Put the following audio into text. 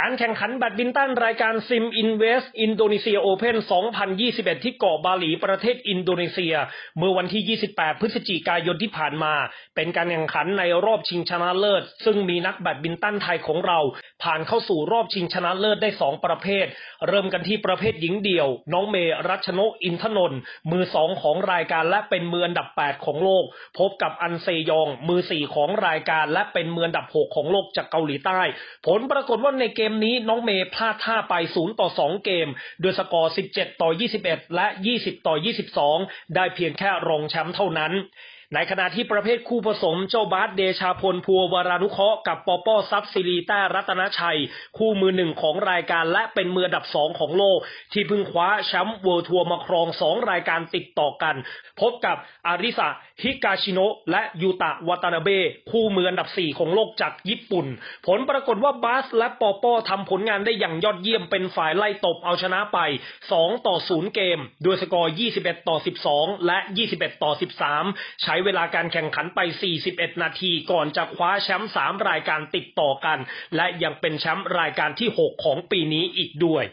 การแข่งขันแบดมินตันรายการซิมอินเวสอินโดนีเซียโอเพน2021 ที่เกาะบาหลีประเทศอินโดนีเซีย เมื่อวันที่ 28 พฤศจิกายนที่ผ่านมา เป็นการแข่งขันในรอบชิงชนะเลิศ ซึ่งมีนักแบดมินตันไทยของเรา ผ่านเข้าสู่รอบชิงชนะเลิศได้ 2 ประเภท เริ่มกันที่ประเภทหญิงเดี่ยว น้องเมย์รัชนกอินทนนท์มือสองของรายการและเป็นมืออันดับ 8 ของโลก พบกับอันเซยอง มือสี่ของรายการ และเป็นมืออันดับ 6 ของโลกจากเกาหลีใต้ ผลปรากฏว่าในเกมมนี้น้องเมย์พลาดท่าไป 0 ต่อ 2 เกม ด้วยสกอร์ 17 ต่อ 21 และ 20 ต่อ 22 ได้เพียงแค่รองแชมป์เท่านั้น ในขณะที่ประเภทคู่ผสมเจ้าบาสเดชาพลพัววรานุเคราะห์กับปอปอซับซิลีต้ารัตนชัย คู่มือหนึ่งของรายการและเป็นมือดับสองของโลก ที่เพิ่งคว้าแชมป์เวิลด์ทัวร์มาครองสองรายการติดต่อกัน พบกับอาริสะฮิกาชิโนะและยูตะวาตานาเบะคู่มืออันดับ4ของโลกจากญี่ปุ่น ผลปรากฏว่าบาสและปอปอทำผลงานได้อย่างยอดเยี่ยมเป็นฝ่ายไล่ตบเอาชนะไป 2 ต่อ 0 เกมโดยสกอร์ 21 ต่อ 12 และ 21 ต่อ 13 ใช้เวลาการแข่งขันไป 41 นาทีก่อนจะคว้าแชมป์3รายการติดต่อกัน และยังเป็นแชมป์รายการที่ 6 ของปีนี้อีกด้วย